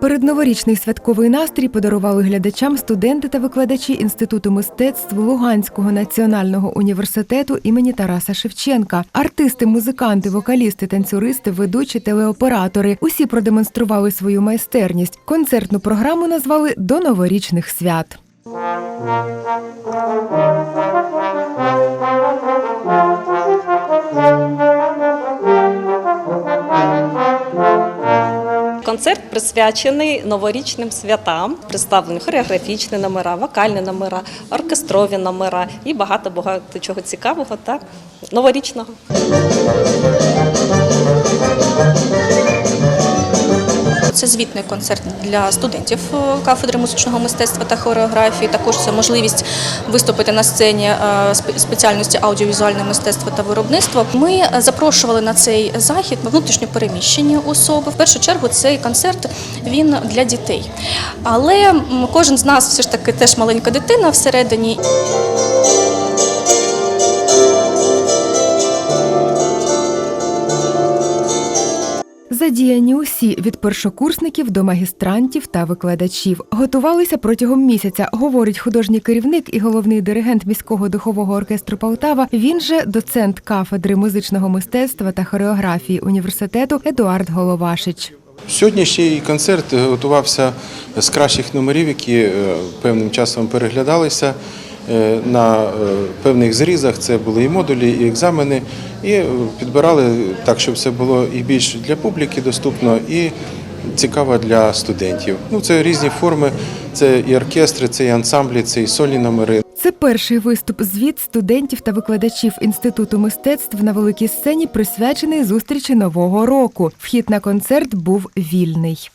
Передноворічний святковий настрій подарували глядачам студенти та викладачі Інституту мистецтв Луганського національного університету імені Тараса Шевченка. Артисти, музиканти, вокалісти, танцюристи, ведучі, телеоператори усі продемонстрували свою майстерність. Концертну програму назвали до новорічних свят. Концерт присвячений новорічним святам. Представлені хореографічні номера, вокальні номера, оркестрові номера і багато багато чого цікавого та новорічного. Це звітний концерт для студентів е, кафедри музичного мистецтва та хореографії. Також це можливість виступити на сцені е, спеціальності аудіовізуальне мистецтво та виробництво. Ми е, запрошували на цей захід внутрішньо переміщені особи. В першу чергу цей концерт він для дітей. Але кожен з нас все ж таки теж маленька дитина всередині. Задіяні усі від першокурсників до магістрантів та викладачів. Готувалися протягом місяця, говорить художній керівник і головний диригент міського духового оркестру Полтава. Він же доцент кафедри музичного мистецтва та хореографії університету Едуард Головашич. Сьогоднішній концерт готувався з кращих номерів, які е, певним часом переглядалися на е, певних зрізах. Це були і модулі, і екзамени, і е, підбирали так, щоб це було і більш для публіки доступно, і цікаво для студентів. Ну, це різні форми, це і оркестри, це і ансамблі, це і сольні номери. Це перший виступ звіт студентів та викладачів інституту мистецтв на великій сцені, присвячений зустрічі нового року. Вхід на концерт був вільний.